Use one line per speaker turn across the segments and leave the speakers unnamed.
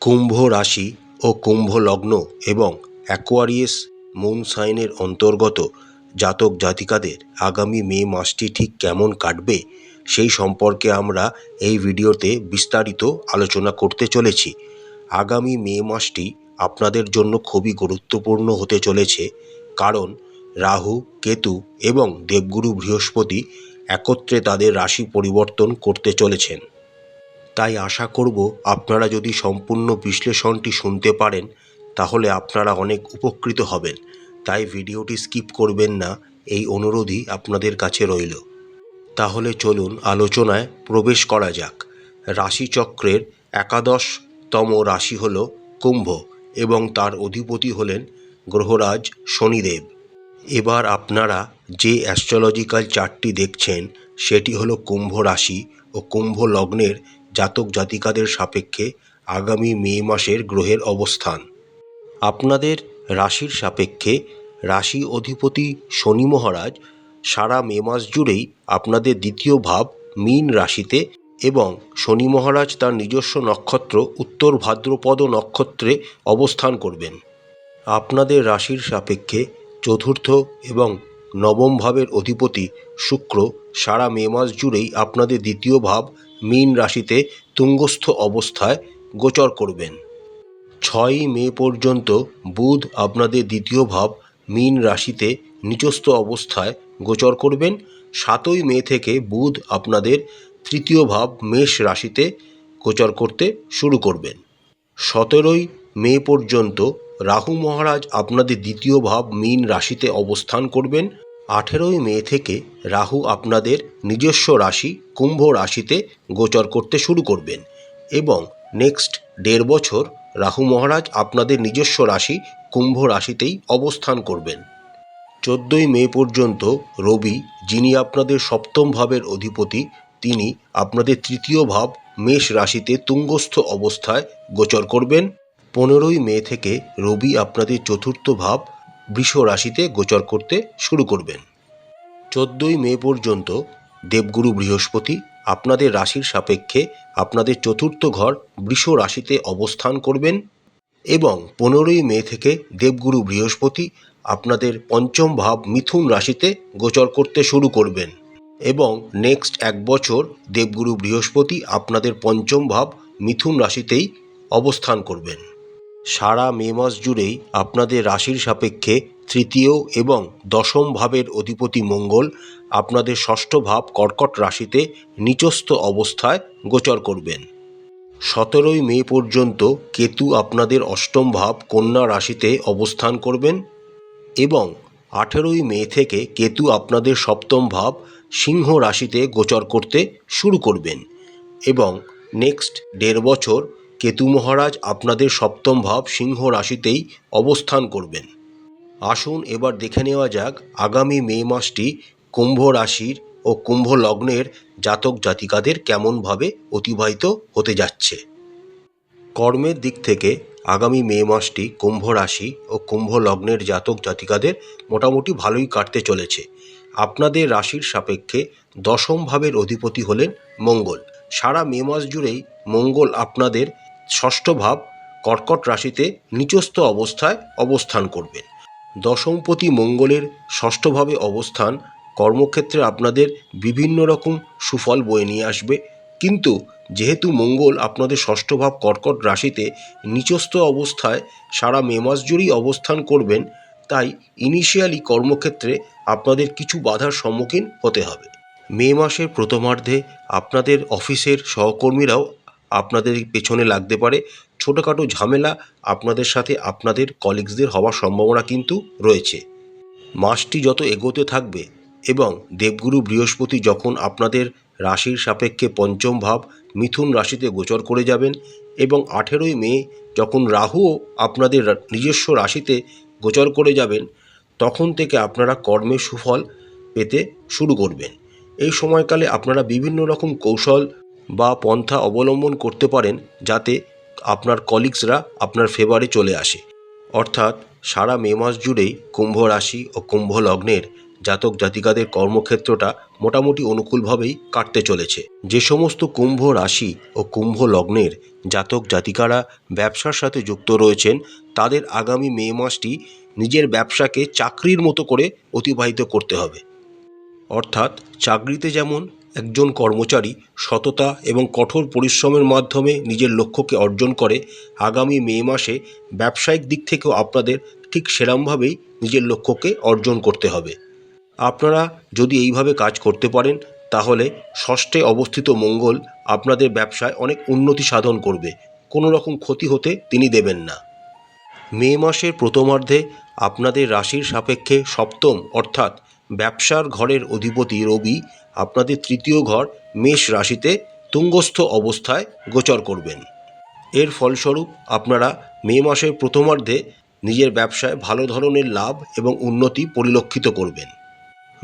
কুম্ভ রাশি ও কুম্ভ লগ্ন এবং অ্যাকোয়ারিয়াস মুন সাইনের অন্তর্গত জাতক জাতিকাদের আগামী মে মাসটি ঠিক কেমন কাটবে সেই সম্পর্কে আমরা এই ভিডিওতে বিস্তারিত আলোচনা করতে চলেছি। আগামী মে মাসটি আপনাদের জন্য খুবই গুরুত্বপূর্ণ হতে চলেছে কারণ রাহু, কেতু এবং দেবগুরু বৃহস্পতি একত্রে তাদের রাশি পরিবর্তন করতে চলেছেন। তাই আশা করব আপনারা যদি সম্পূর্ণ বিশ্লেষণটি শুনতে পারেন, তাহলে আপনারা অনেক উপকৃত হবেন। তাই ভিডিওটি স্কিপ করবেন না, এই অনুরোধই আপনাদের কাছে রইল। তাহলে চলুন আলোচনায় প্রবেশ করা যাক। রাশিচক্রের একাদশতম রাশি হল কুম্ভ এবং তার অধিপতি হলেন গ্রহরাজ শনিদেব। এবার আপনারা যে অ্যাস্ট্রোলজিক্যাল চার্টটি দেখছেন, সেটি হলো কুম্ভ রাশি ও কুম্ভ লগ্নের জাতক জাতিকাদের সাপেক্ষে আগামী মে মাসের গ্রহের অবস্থান। আপনাদের রাশির সাপেক্ষে রাশি অধিপতি শনি মহারাজ সারা মে মাস জুড়েই আপনাদের দ্বিতীয় ভাব মীন রাশিতে এবং শনি মহারাজ তার নিজস্ব নক্ষত্র উত্তর ভাদ্রপদ নক্ষত্রে অবস্থান করবেন। আপনাদের রাশির সাপেক্ষে চতুর্থ এবং নবম ভাবের অধিপতি শুক্র সারা মে মাস জুড়েই আপনাদের দ্বিতীয় ভাব মীন রাশিতে তুঙ্গস্থ অবস্থায় গোচর করবেন। ছয়ই মে পর্যন্ত বুধ আপনাদের দ্বিতীয় ভাব মীন রাশিতে নিচস্থ অবস্থায় গোচর করবেন। সাতই মে থেকে বুধ আপনাদের তৃতীয় ভাব মেষ রাশিতে গোচর করতে শুরু করবেন। সতেরোই মে পর্যন্ত রাহু মহারাজ আপনাদের দ্বিতীয় ভাব মীন রাশিতে অবস্থান করবেন। আঠেরোই মে থেকে রাহু আপনাদের নিজস্ব রাশি কুম্ভ রাশিতে গোচর করতে শুরু করবেন এবং নেক্সট দেড় বছর রাহু মহারাজ আপনাদের নিজস্ব রাশি কুম্ভ রাশিতেই অবস্থান করবেন। চোদ্দোই মে পর্যন্ত রবি, যিনি আপনাদের সপ্তম ভাবের অধিপতি, তিনি আপনাদের তৃতীয় ভাব মেষ রাশিতে তুঙ্গস্থ অবস্থায় গোচর করবেন। পনেরোই মে থেকে রবি আপনাদের চতুর্থ ভাব বৃষ রাশিতে গোচর করতে শুরু করবেন। চোদ্দই মে পর্যন্ত দেবগুরু বৃহস্পতি আপনাদের রাশির সাপেক্ষে আপনাদের চতুর্থ ঘর বৃষ রাশিতে অবস্থান করবেন এবং পনেরোই মে থেকে দেবগুরু বৃহস্পতি আপনাদের পঞ্চম ভাব মিথুন রাশিতে গোচর করতে শুরু করবেন এবং নেক্সট এক বছর দেবগুরু বৃহস্পতি আপনাদের পঞ্চম ভাব মিথুন রাশিতেই অবস্থান করবেন। সারা মে মাস জুড়েই আপনাদের রাশির সাপেক্ষে তৃতীয় এবং দশম ভাবের অধিপতি মঙ্গল আপনাদের ষষ্ঠ ভাব কর্কট রাশিতে নিচস্থ অবস্থায় গোচর করবেন। সতেরোই মে পর্যন্ত কেতু আপনাদের অষ্টম ভাব কন্যা রাশিতে অবস্থান করবেন এবং আঠেরোই মে থেকে কেতু আপনাদের সপ্তম ভাব সিংহ রাশিতে গোচর করতে শুরু করবেন এবং নেক্সট দেড় বছর কেতু মহারাজ আপনাদের সপ্তম ভাব সিংহ রাশিতেই অবস্থান করবেন। আসুন এবার দেখে নেওয়া যাক আগামী মে মাসটি কুম্ভ রাশির ও কুম্ভ লগ্নের জাতক জাতিকাদের কেমনভাবে অতিবাহিত হতে যাচ্ছে। কর্মের দিক থেকে আগামী মে মাসটি কুম্ভ রাশি ও কুম্ভ লগ্নের জাতক জাতিকাদের মোটামুটি ভালোই কাটতে চলেছে। আপনাদের রাশির সাপেক্ষে দশম ভাবের অধিপতি হলেন মঙ্গল। সারা মে মাস জুড়েই মঙ্গল আপনাদের ষষ্ঠ ভাব কর্কট রাশিতে নিচস্থ অবস্থায় অবস্থান করবেন দশমপতি মঙ্গলের ষষ্ঠভাবে অবস্থান কর্মক্ষেত্রে আপনাদের বিভিন্ন রকম সুফল বয়ে নিয়ে আসবে। কিন্তু যেহেতু মঙ্গল আপনাদের ষষ্ঠ ভাব কর্কট রাশিতে নিচস্থ অবস্থায় সারা মে মাস জুড়েই অবস্থান করবেন, তাই ইনিশিয়ালি কর্মক্ষেত্রে আপনাদের কিছু বাধার সম্মুখীন হতে হবে। মে মাসের প্রথমার্ধে আপনাদের অফিসের সহকর্মীরাও আপনাদের পেছনে লাগতে পারে। ছোটোখাটো ঝামেলা আপনাদের সাথে আপনাদের কলিগসদের হওয়ার সম্ভাবনা কিন্তু রয়েছে। মাসটি যত এগোতে থাকবে এবং দেবগুরু বৃহস্পতি যখন আপনাদের রাশির সাপেক্ষে পঞ্চম ভাব মিথুন রাশিতে গোচর করে যাবেন এবং আঠেরোই মে যখন রাহুও আপনাদের নিজস্ব রাশিতে গোচর করে যাবেন, তখন থেকে আপনারা কর্মে সুফল পেতে শুরু করবেন। এই সময়কালে আপনারা বিভিন্ন রকম কৌশল বা পন্থা অবলম্বন করতে পারেন যাতে আপনার কলিগসরা আপনার ফেভারে চলে আসে। অর্থাৎ সারা মে মাস জুড়েই কুম্ভ রাশি ও কুম্ভ লগ্নের জাতক জাতিকাদের কর্মক্ষেত্রটা মোটামুটি অনুকূলভাবেই কাটতে চলেছে। যে সমস্ত কুম্ভ রাশি ও কুম্ভ লগ্নের জাতক জাতিকারা ব্যবসার সাথে যুক্ত রয়েছেন, তাদের আগামী মে মাসটি নিজের ব্যবসাকে চাকরির মতো করে অতিবাহিত করতে হবে। অর্থাৎ চাকরিতে যেমন একজন কর্মচারী সততা এবং কঠোর পরিশ্রমের মাধ্যমে নিজের লক্ষ্যকে অর্জন করে, আগামী মে মাসে ব্যবসায়িক দিক থেকেও আপনাদের ঠিক সেরমভাবেই নিজের লক্ষ্যকে অর্জন করতে হবে। আপনারা যদি এইভাবে কাজ করতে পারেন, তাহলে ষষ্ঠে অবস্থিত মঙ্গল আপনাদের ব্যবসায় অনেক উন্নতি সাধন করবে। কোনো রকম ক্ষতি হতে তিনি দেবেন না। মে মাসের প্রথমার্ধে আপনাদের রাশির সাপেক্ষে সপ্তম অর্থাৎ ব্যবসার ঘরের অধিপতি রবি আপনাদের তৃতীয় ঘর মেষ রাশিতে তুঙ্গস্থ অবস্থায় গোচর করবেন। এর ফলস্বরূপ আপনারা মে মাসের প্রথমার্ধে নিজের ব্যবসায় ভালো ধরনের লাভ এবং উন্নতি পরিলক্ষিত করবেন।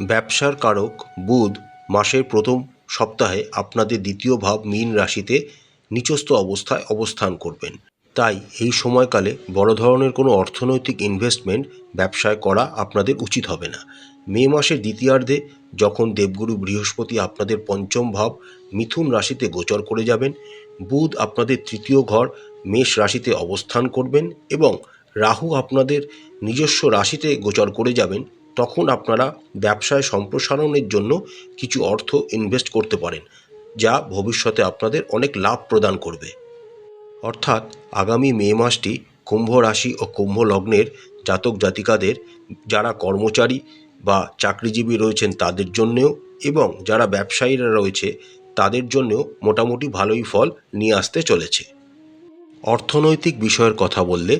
ব্যবসার কারক বুধ মাসের প্রথম সপ্তাহে আপনাদের দ্বিতীয় ভাব মীন রাশিতে নিচস্থ অবস্থায় অবস্থান করবেন। তাই এই সময়কালে বড় ধরনের কোনো অর্থনৈতিক ইনভেস্টমেন্ট ব্যবসায় করা আপনাদের উচিত হবে না। মে মাসের দ্বিতীয়ার্ধে যখন দেবগুরু বৃহস্পতি আপনাদের পঞ্চম ভাব মিথুন রাশিতে গোচর করে যাবেন, বুধ আপনাদের তৃতীয় ঘর মেষ রাশিতে অবস্থান করবেন এবং রাহু আপনাদের নিজস্ব রাশিতে গোচর করে যাবেন, তখন আপনারা ব্যবসায় সম্প্রসারণের জন্য কিছু অর্থ ইনভেস্ট করতে পারেন, যা ভবিষ্যতে আপনাদের অনেক লাভ প্রদান করবে। অর্থাৎ আগামী মে মাসটি কুম্ভ রাশি ও কুম্ভ লগ্নের জাতক জাতিকাদের, যারা কর্মচারী বা চাকরিজীবী রয়েছেন তাদের জন্যেও এবং যারা ব্যবসায়ীরা রয়েছে তাদের জন্যেও মোটামুটি ভালোই ফল নিয়ে আসতে চলেছে। অর্থনৈতিক বিষয়ের কথা বললে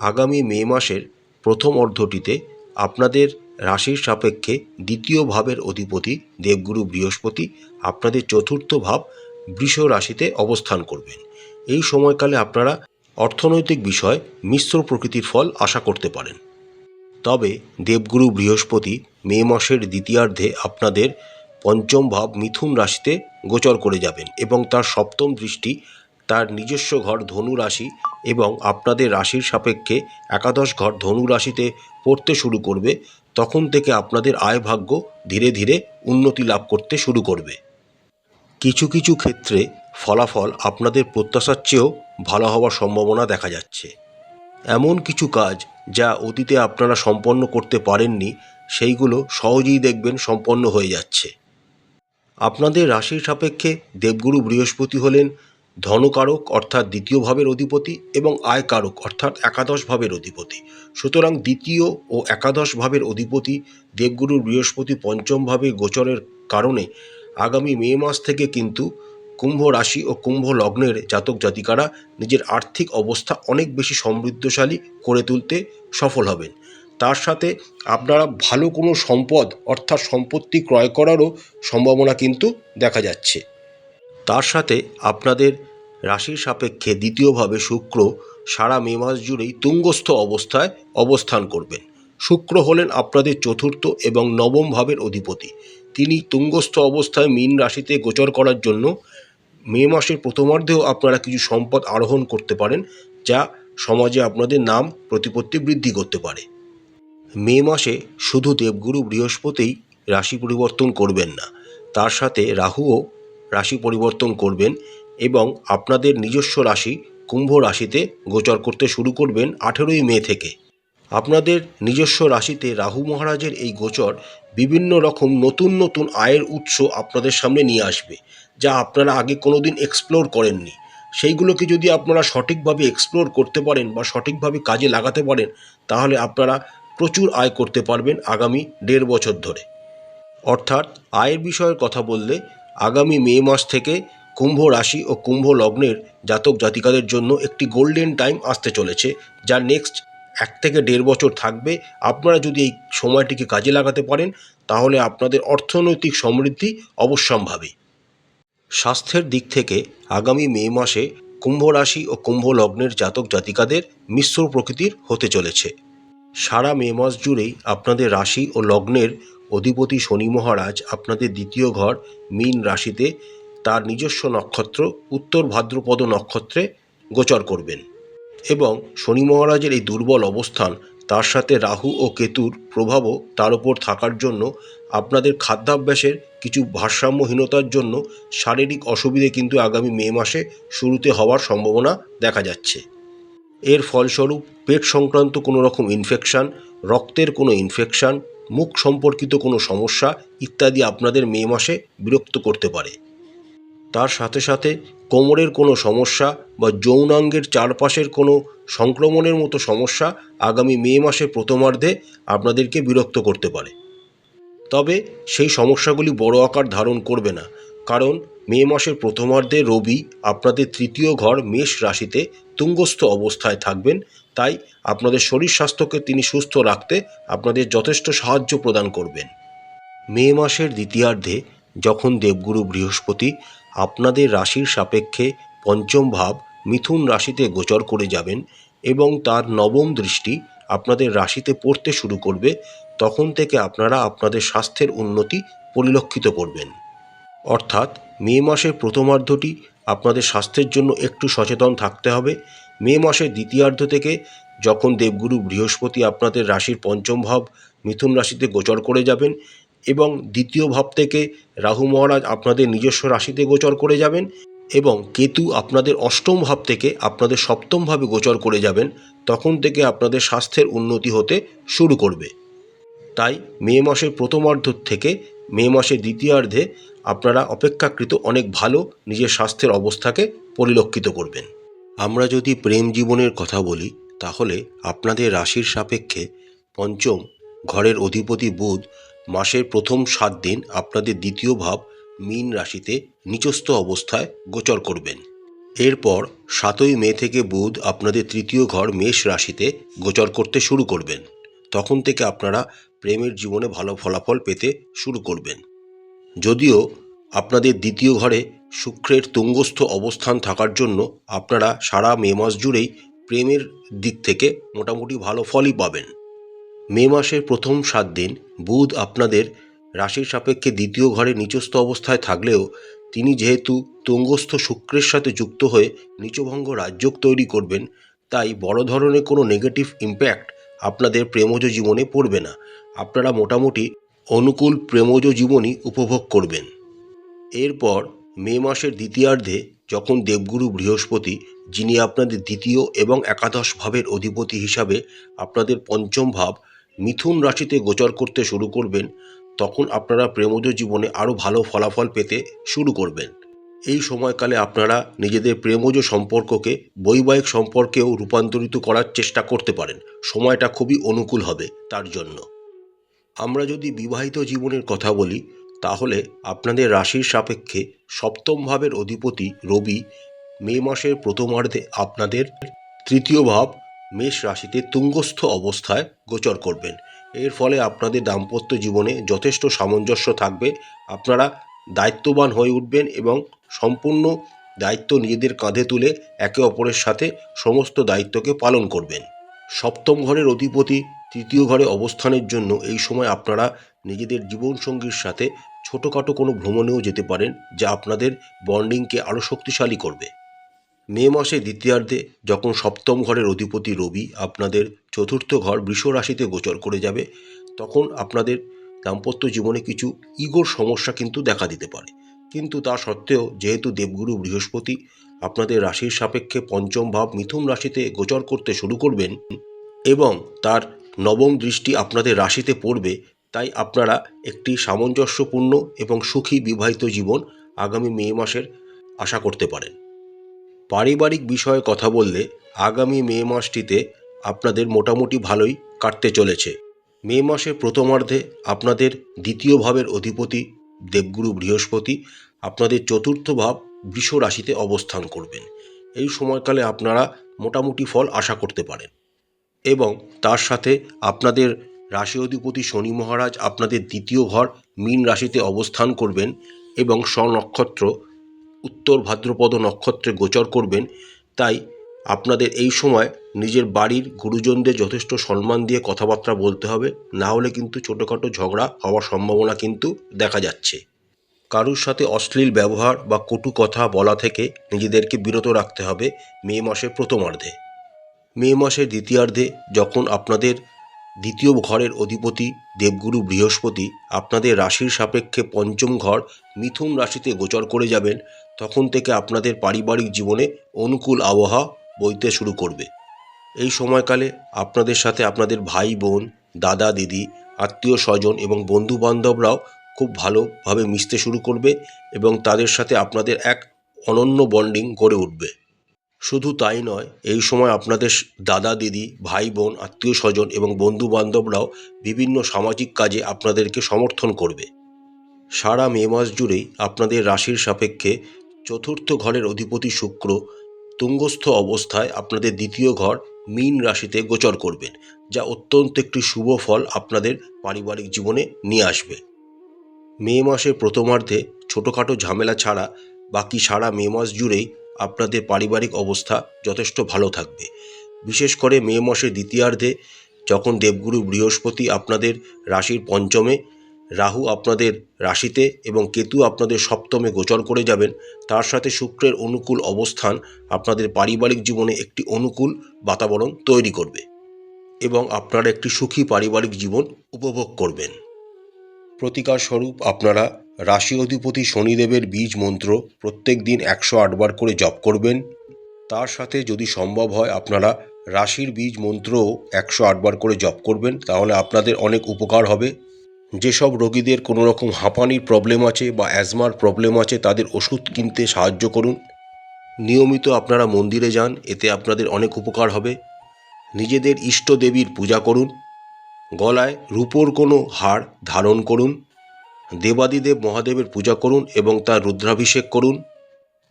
আগামী মে মাসের প্রথম অর্ধটিতে আপনাদের রাশির সাপেক্ষে দ্বিতীয় ভাবের অধিপতি দেবগুরু বৃহস্পতি আপনাদের চতুর্থ ভাব বৃষ রাশিতে অবস্থান করবেন। এই সময়কালে আপনারা অর্থনৈতিক বিষয় মিশ্র প্রকৃতির ফল আশা করতে পারেন। তবে দেবগুরু বৃহস্পতি মে মাসের দ্বিতীয়ার্ধে আপনাদের পঞ্চম ভাব মিথুন রাশিতে গোচর করে যাবেন এবং তার সপ্তম দৃষ্টি, তার নিজস্ব ঘর ধনু রাশি এবং আপনাদের রাশির সাপেক্ষে একাদশ ঘর ধনু রাশিতে পড়তে শুরু করবে, তখন থেকে আপনাদের আয় ভাগ্য ধীরে ধীরে উন্নতি লাভ করতে শুরু করবে। কিছু কিছু ক্ষেত্রে ফলাফল আপনাদের প্রত্যাশার চেয়েও ভালো হওয়ার সম্ভাবনা দেখা যাচ্ছে। এমন কিছু কাজ যা অতীতে আপনারা সম্পন্ন করতে পারেননি, সেইগুলো সহজেই দেখবেন সম্পন্ন হয়ে যাচ্ছে। আপনাদের রাশির সাপেক্ষে দেবগুরু বৃহস্পতি হলেন ধনকারক অর্থাৎ দ্বিতীয় ভাবের অধিপতি এবং আয়কারক অর্থাৎ একাদশ ভাবের অধিপতি। সুতরাং দ্বিতীয় ও একাদশ ভাবের অধিপতি দেবগুরু বৃহস্পতি পঞ্চমভাবে গোচরের কারণে আগামী মে মাস থেকে কিন্তু কুম্ভ রাশি ও কুম্ভ লগ্নের জাতক জাতিকারা নিজের আর্থিক অবস্থা অনেক বেশি সমৃদ্ধশালী করে তুলতে সফল হবেন। তার সাথে আপনারা ভালো কোনো সম্পদ অর্থাৎ সম্পত্তি ক্রয় করারও সম্ভাবনা কিন্তু দেখা যাচ্ছে। তার সাথে আপনাদের রাশির সাপেক্ষে দ্বিতীয়ভাবে শুক্র সারা মে মাস জুড়েই তুঙ্গস্থ অবস্থায় অবস্থান করবেন। শুক্র হলেন আপনাদের চতুর্থ এবং নবম ভাবের অধিপতি। তিনি তুঙ্গস্থ অবস্থায় মীন রাশিতে গোচর করার জন্য মে মাসের প্রথমার্ধেও আপনারা কিছু সম্পদ আরোহণ করতে পারেন, যা সমাজে আপনাদের নাম প্রতিপত্তি বৃদ্ধি করতে পারে। মে মাসে শুধু দেবগুরু বৃহস্পতিই রাশি পরিবর্তন করবেন না, তার সাথে রাহুও রাশি পরিবর্তন করবেন এবং আপনাদের নিজস্ব রাশি কুম্ভ রাশিতে গোচর করতে শুরু করবেন আঠেরোই মে থেকে। আপনাদের নিজস্ব রাশিতে রাহু মহারাজের এই গোচর বিভিন্ন রকম নতুন নতুন আয়ের উৎস আপনাদের সামনে নিয়ে আসবে, যা আপনারা আগে কোনো দিন এক্সপ্লোর করেননি। সেইগুলোকে যদি আপনারা সঠিকভাবে এক্সপ্লোর করতে পারেন বা সঠিকভাবে কাজে লাগাতে পারেন, তাহলে আপনারা প্রচুর আয় করতে পারবেন আগামী দেড় বছর ধরে। অর্থাৎ আয়ের বিষয়ের কথা বললে আগামী মে মাস থেকে কুম্ভ রাশি ও কুম্ভ লগ্নের জাতক জাতিকাদের জন্য একটি গোল্ডেন টাইম আসতে চলেছে, যা নেক্সট এক থেকে দেড় বছর থাকবে। আপনারা যদি এই সময়টিকে কাজে লাগাতে পারেন, তাহলে আপনাদের অর্থনৈতিক সমৃদ্ধি অবশ্যম্ভাবী। স্বাস্থ্যের দিক থেকে আগামী মে মাসে কুম্ভ রাশি ও কুম্ভ লগ্নের জাতক জাতিকাদের মিশ্র প্রকৃতির হতে চলেছে। সারা মে মাস জুড়েই আপনাদের রাশি ও লগ্নের অধিপতি শনি মহারাজ আপনাদের দ্বিতীয় ঘর মীন রাশিতে তার নিজস্ব নক্ষত্র উত্তর ভাদ্রপদ নক্ষত্রে গোচর করবেন এবং শনি মহারাজের এই দুর্বল অবস্থান তার সাথে রাহু ও কেতুর প্রভাবও তার ওপর থাকার জন্য আপনাদের খাদ্যাভ্যাসের কিছু ভারসাম্যহীনতার জন্য শারীরিক অসুবিধে কিন্তু আগামী মে মাসে শুরুতে হওয়ার সম্ভাবনা দেখা যাচ্ছে। এর ফলস্বরূপ পেট সংক্রান্ত কোনো রকম ইনফেকশান রক্তের কোনো ইনফেকশান মুখ সম্পর্কিত কোনো সমস্যা ইত্যাদি আপনাদের মে মাসে বিরক্ত করতে পারে। তার সাথে সাথে কোমরের কোনো সমস্যা বা যৌনাঙ্গের চারপাশের কোনো সংক্রমণের মতো সমস্যা আগামী মে মাসের প্রথমার্ধে আপনাদেরকে বিরক্ত করতে পারে। তবে সেই সমস্যাগুলি বড় আকার ধারণ করবে না, কারণ মে মাসের প্রথমার্ধে রবি আপনাদের তৃতীয় ঘর মেষ রাশিতে তুঙ্গস্থ অবস্থায় থাকবেন, তাই আপনাদের শরীর স্বাস্থ্যকে তিনি সুস্থ রাখতে আপনাদের যথেষ্ট সাহায্য প্রদান করবেন। মে মাসের দ্বিতীয়ার্ধে যখন দেবগুরু বৃহস্পতি আপনাদের রাশির সাপেক্ষে পঞ্চম ভাব মিথুন রাশিতে গোচর করে যাবেন এবং তার নবম দৃষ্টি আপনাদের রাশিতে পড়তে শুরু করবে, তখন থেকে আপনারা আপনাদের স্বাস্থ্যের উন্নতি পরিলক্ষিত করবেন। অর্থাৎ মে মাসের প্রথমার্ধটি আপনাদের স্বাস্থ্যের জন্য একটু সচেতন থাকতে হবে। মে মাসের দ্বিতীয়ার্ধ থেকে যখন দেবগুরু বৃহস্পতি আপনাদের রাশির পঞ্চম ভাব মিথুন রাশিতে গোচর করে যাবেন এবং দ্বিতীয় ভাব থেকে রাহু মহারাজ আপনাদের নিজস্ব রাশিতে গোচর করে যাবেন এবং কেতু আপনাদের অষ্টম ভাব থেকে আপনাদের সপ্তম ভাবে গোচর করে যাবেন, তখন থেকে আপনাদের স্বাস্থ্যের উন্নতি হতে শুরু করবে। তাই মে মাসের প্রথমার্ধ থেকে মে মাসের দ্বিতীয়ার্ধে আপনারা অপেক্ষাকৃত অনেক ভালো নিজের স্বাস্থ্যের অবস্থাকে পরিলক্ষিত করবেন। আমরা যদি প্রেম জীবনের কথা বলি, তাহলে আপনাদের রাশির সাপেক্ষে পঞ্চম ঘরের অধিপতি বুধ মাসের প্রথম সাত দিন আপনাদের দ্বিতীয় ভাব মীন রাশিতে নিচস্থ অবস্থায় গোচর করবেন। এরপর সাতই মে থেকে বুধ আপনাদের তৃতীয় ঘর মেষ রাশিতে গোচর করতে শুরু করবেন। তখন থেকে আপনারা প্রেমের জীবনে ভালো ফলাফল পেতে শুরু করবেন। যদিও আপনাদের দ্বিতীয় ঘরে শুক্রের তুঙ্গস্থ অবস্থান থাকার জন্য আপনারা সারা মে মাস জুড়েই প্রেমের দিক থেকে মোটামুটি ভালো ফলই পাবেন। মে মাসের প্রথম সাত দিন বুধ আপনাদের রাশির সাপেক্ষে দ্বিতীয় ঘরে নিচস্থ অবস্থায় থাকলেও তিনি যেহেতু তুঙ্গস্থ শুক্রের সাথে যুক্ত হয়ে নিচভঙ্গ রাজ্যক তৈরি করবেন, তাই বড় ধরনের কোনো নেগেটিভ ইম্প্যাক্ট আপনাদের প্রেমজ জীবনে পড়বে না। আপনারা মোটামুটি অনুকূল প্রেমজ জীবনই উপভোগ করবেন। এরপর মে মাসের দ্বিতীয়ার্ধে যখন দেবগুরু বৃহস্পতি, যিনি আপনাদের দ্বিতীয় এবং একাদশ ভাবের অধিপতি হিসাবে আপনাদের পঞ্চম ভাব মিথুন রাশিতে গোচর করতে শুরু করবেন, তখন আপনারা প্রেমজ জীবনে আরও ভালো ফলাফল পেতে শুরু করবেন। এই সময়কালে আপনারা নিজেদের প্রেমজ সম্পর্ককে, বৈবাহিক সম্পর্কেও রূপান্তরিত করার চেষ্টা করতে পারেন। সময়টা খুবই অনুকূল হবে তার জন্য। আমরা যদি বিবাহিত জীবনের কথা বলি, তাহলে আপনাদের রাশির সাপেক্ষে সপ্তম ভাবের অধিপতি রবি মে মাসের প্রথমার্ধে আপনাদের তৃতীয় ভাব মেষ রাশিতে তুঙ্গস্থ অবস্থায় গোচর করবেন। এর ফলে আপনাদের দাম্পত্য জীবনে যথেষ্ট সামঞ্জস্য থাকবে। আপনারা দায়িত্ববান হয়ে উঠবেন এবং সম্পূর্ণ দায়িত্ব নিজেদের কাঁধে তুলে একে অপরের সাথে সমস্ত দায়িত্বকে পালন করবেন। সপ্তম ঘরের অধিপতি তৃতীয় ঘরে অবস্থানের জন্য এই সময় আপনারা নিজেদের জীবনসঙ্গীর সাথে ছোটোখাটো কোনো ভ্রমণেও যেতে পারেন, যা আপনাদের বন্ডিংকে আরও শক্তিশালী করবে। মে মাসে দ্বিতীয়ার্ধে যখন সপ্তম ঘরের অধিপতি রবি আপনাদের চতুর্থ ঘর বৃষ রাশিতে গোচর করে যাবে, তখন আপনাদের দাম্পত্য জীবনে কিছু ইগোর সমস্যা কিন্তু দেখা দিতে পারে। কিন্তু তা সত্ত্বেও যেহেতু দেবগুরু বৃহস্পতি আপনাদের রাশির সাপেক্ষে পঞ্চম ভাব মিথুন রাশিতে গোচর করতে শুরু করবেন এবং তার নবম দৃষ্টি আপনাদের রাশিতে পড়বে, তাই আপনারা একটি সামঞ্জস্যপূর্ণ এবং সুখী বিবাহিত জীবন আগামী মে মাসের আশা করতে পারেন। পারিবারিক বিষয়ে কথা বললে আগামী মে মাসটিতে আপনাদের মোটামুটি ভালোই কাটতে চলেছে। মে মাসের প্রথমার্ধে আপনাদের দ্বিতীয় ভাবের অধিপতি দেবগুরু বৃহস্পতি আপনাদের চতুর্থ ভাব বৃষ রাশিতে অবস্থান করবেন। এই সময়কালে আপনারা মোটামুটি ফল আশা করতে পারেন। এবং তার সাথে আপনাদের রাশি অধিপতি শনি মহারাজ আপনাদের দ্বিতীয় ঘর মীন রাশিতে অবস্থান করবেন এবং স্বনক্ষত্র উত্তর ভাদ্রপদ নক্ষত্রে গোচর করবেন, তাই আপনাদের এই সময় নিজের বাড়ির গুরুজনদের যথেষ্ট সম্মান দিয়ে কথাবার্তা বলতে হবে, না হলে কিন্তু ছোটোখাটো ঝগড়া হওয়ার সম্ভাবনা কিন্তু দেখা যাচ্ছে। কারুর সাথে অশ্লীল ব্যবহার বা কটু কথা বলা থেকে নিজেদেরকে বিরত রাখতে হবে মে মাসের প্রথমার্ধে। মে মাসের দ্বিতীয়ার্ধে যখন আপনাদের দ্বিতীয় ঘরের অধিপতি দেবগুরু বৃহস্পতি আপনাদের রাশির সাপেক্ষে পঞ্চম ঘর মিথুন রাশিতে গোচর করে যাবেন তখন থেকে আপনাদের পারিবারিক জীবনে অনুকূল আবহাওয়া বইতে শুরু করবে। এই সময়কালে আপনাদের সাথে আপনাদের ভাই বোন, দাদা দিদি, আত্মীয় স্বজন এবং বন্ধু বান্ধবরাও খুব ভালোভাবে মিশতে শুরু করবে এবং তাদের সাথে আপনাদের এক অনন্য বন্ডিং গড়ে উঠবে। শুধু তাই নয়, এই সময় আপনাদের দাদা দিদি, ভাই বোন, আত্মীয় স্বজন এবং বন্ধু বান্ধবরাও বিভিন্ন সামাজিক কাজে আপনাদেরকে সমর্থন করবে। সারা মে মাস জুড়েই আপনাদের রাশির সাপেক্ষে চতুর্থ ঘরের অধিপতি শুক্র তুঙ্গস্থ অবস্থায় আপনাদের দ্বিতীয় ঘর মীন রাশিতে গোচর করবেন, যা অত্যন্ত একটি শুভ ফল আপনাদের পারিবারিক জীবনে নিয়ে আসবে। মে মাসের প্রথমার্ধে ছোটোখাটো ঝামেলা ছাড়া বাকি সারা মে মাস জুড়েই আপনাদের পারিবারিক অবস্থা যথেষ্ট ভালো থাকবে। বিশেষ করে মে মাসের দ্বিতীয়ার্ধে যখন দেবগুরু বৃহস্পতি আপনাদের রাশির পঞ্চমে রাহু আপনাদের রাশিতে এবং কেতু আপনাদের সপ্তমে গোচর করে যাবেন। তার সাথে শুক্রের অনুকূল অবস্থান আপনাদের পারিবারিক জীবনে একটি অনুকূল বাতাবরণ তৈরি করবে এবং আপনারা একটি সুখী পারিবারিক জীবন উপভোগ করবেন। প্রতিকার স্বরূপ আপনারা রাশি অধিপতি শনিদেবের বীজ মন্ত্র প্রত্যেক দিন একশো আটবার করে জপ করবেন। তার সাথে যদি সম্ভব হয় আপনারা রাশির বীজ মন্ত্রও একশো আটবার করে জপ করবেন, তাহলে আপনাদের অনেক উপকার হবে। যেসব রোগীদের কোনো রকম হাঁপানির প্রবলেম আছে বা অ্যাজমার প্রবলেম আছে, তাদের ওষুধ কিনতে সাহায্য করুন। নিয়মিত আপনারা মন্দিরে যান, এতে আপনাদের অনেক উপকার হবে। নিজেদের ইষ্ট দেবীর পূজা করুন। গলায় রূপোর কোনো হার ধারণ করুন। দেবাদিদেব মহাদেবের পূজা করুন এবং তার রুদ্রাভিষেক করুন।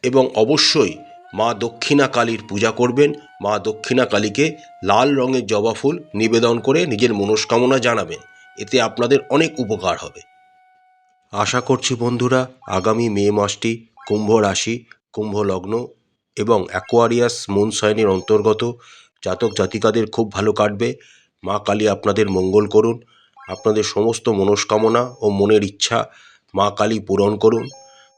এবং অবশ্যই মা দক্ষিণা কালীর পূজা করবেন। মা দক্ষিণা কালীকে লাল রঙের জবা ফুল নিবেদন করে নিজের মনস্কামনা জানাবেন। এতে আপনাদের অনেক উপকার হবে। আশা করছি বন্ধুরা, আগামী মে মাসটি কুম্ভ রাশি, কুম্ভ লগ্ন এবং অ্যাকোয়ারিয়াস মুন সাইনের অন্তর্গত জাতক জাতিকাদের খুব ভালো কাটবে। মা কালী আপনাদের মঙ্গল করুন, আপনাদের সমস্ত মনস্কামনা ও মনের ইচ্ছা মা কালী পূরণ করুন।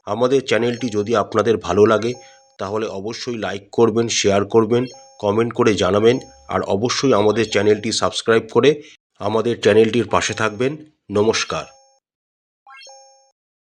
আমাদের চ্যানেলটি যদি আপনাদের ভালো লাগে, তাহলে অবশ্যই লাইক করবেন, শেয়ার করবেন, কমেন্ট করে জানাবেন, আর অবশ্যই আমাদের চ্যানেলটি সাবস্ক্রাইব করে আমাদের চ্যানেলটির পাশে থাকবেন। নমস্কার।